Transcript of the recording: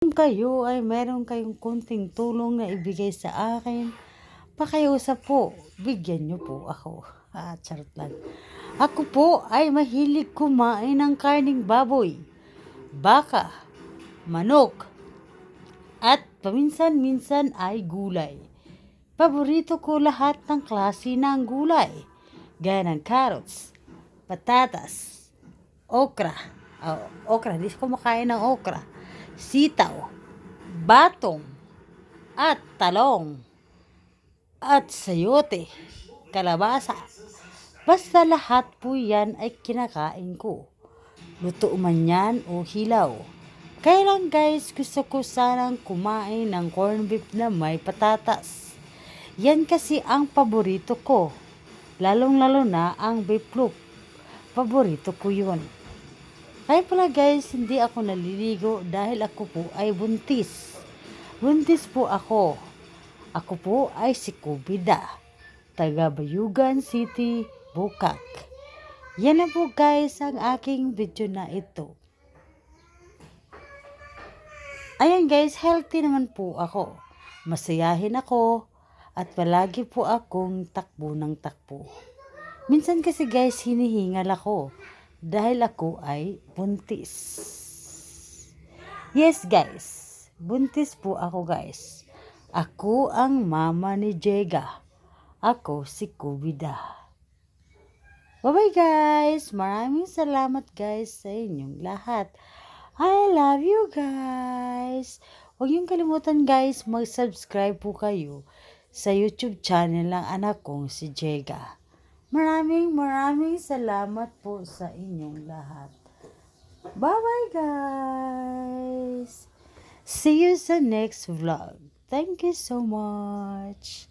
Kung kayo ay meron kayong konting tulong na ibigay sa akin, pakiusap po, bigyan niyo po ako. Ah, charot lang. Ako po ay mahilig kumain ng karning baboy, baka, manok, at paminsan-minsan ay gulay. Paborito ko lahat ng klase ng gulay, gaya ng carrots, patatas, okra, oh, okra, di ko makain ng okra, sitaw, batong, at talong, at sayote, kalabasa. Basta lahat po yan ay kinakain ko. Luto man yan o hilaw. Kaya lang guys, gusto ko sanang kumain ng corned beef na may patatas. Yan kasi ang paborito ko. Lalong-lalo na ang beef loaf. Paborito ko yun. Kaya pala guys, hindi ako naliligo dahil ako po ay buntis. Buntis po ako. Ako po ay si Kubida. Taga Bayugan City, Bukak. Yan na po guys ang aking video na ito. Ayan guys, healthy naman po ako. Masayahin ako at palagi po akong takbo ng takbo. Minsan kasi guys, hinihingal ako dahil ako ay buntis. Yes guys, buntis po ako guys. Ako ang mama ni Jega. Ako si Kubida. Bye-bye guys! Maraming salamat guys sa inyong lahat. I love you guys! Huwag niyong kalimutan guys, mag-subscribe po kayo sa YouTube channel ng anak kong si Jega. Maraming maraming salamat po sa inyong lahat. Bye-bye guys! See you sa next vlog. Thank you so much.